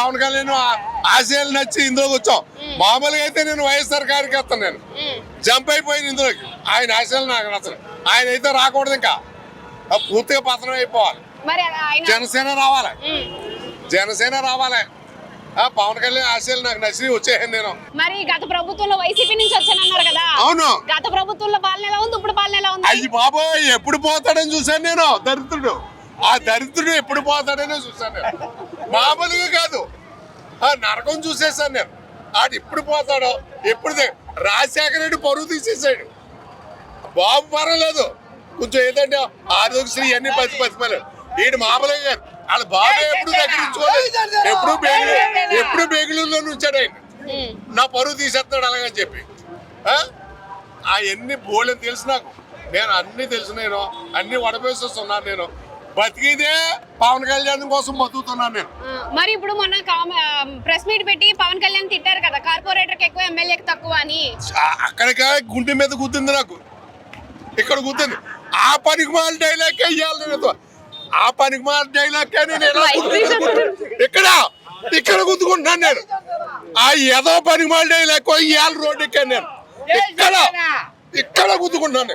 పవన్ కళ్యాణ్ ఆశయాలు నచ్చి ఇందులోకి వచ్చాం మామూలుగా అయితే నేను వైఎస్ఆర్ గారికి వస్తాను నేను. జంప్ అయిపోయింది ఇందులోకి. ఆయన ఆశయాలు నాకు నచ్చరు ఆయన అయితే రాకూడదు ఇంకా. పూర్తిగా పతనం అయిపోవాలి. జనసేన రావాలి. జనసేన రావాలి. పవన్ కళ్యాణ్ ఆశయాలు నాకు నచ్చి వచ్చేసాను నేను. మరి గత ప్రభుత్వంలో వైసీపీ నుంచి వచ్చానన్నారు కదా? అవును. గత ప్రభుత్వంలో పాలన ఎలా ఉంది? ఇప్పుడు పాలన ఎలా ఉంది? అయ్యి బాబోయ్ ఎప్పుడు పోతాడని చూశాను నేను దరిద్రుడు. ఆ దరిద్రుడు ఎప్పుడు పోతాడని చూశాను నేను. మామూలుగా కాదు. ఆ నరకం చూసేసాను నేను. ఆడు ఎప్పుడు పోతాడో ఎప్పుడు రాజశేఖర రెడ్డి పరువు తీసేసాడు బాబు పర్వాలేదు కొంచెం ఏదంటే ఆరోగ్యశ్రీ అన్ని పది పది వీడు మామూలుగా కాదు. వాళ్ళ బాబు ఎప్పుడు దగ్గరించుకోలేదు ఎప్పుడు బెంగళూరు ఎప్పుడు బెంగళూరులో నుంచాడు ఆయన. నా పరువు తీసేస్తాడు అలాగని చెప్పి. ఆ? ఎన్ని బోళ్ళని తెలుసు నాకు. నేను అన్ని తెలుసు నేను. అన్ని వడపేసేస్తున్నాను నేను. బతికిదే పవన్ కళ్యాణ్ కోసం బతుకుతున్నాను నేను. మరి ఇప్పుడు మొన్న ప్రెస్ మీట్ పెట్టి పవన్ కళ్యాణ్ తిట్టారు కదా కార్పొరేటర్ ఎక్కువ ఎమ్మెల్యేకి తక్కువ అని. అక్కడిక గుండె మీద గుద్దింది నాకు. ఇక్కడ గుద్దింది. ఆ పనికి మాల డైలాగ్ అయ్యాలి నేను ఆ పనికి మాల డైలాగ్ నేను? ఇక్కడ ఇక్కడ గుద్దుకుంటున్నాను నేను. ఆ ఏదో పనికి మాల డైలాగ్ ఇవాళ రోడ్డు ఎక్కాను నేను ఇక్కడ ఇక్కడ గుద్దుకుంటున్నాను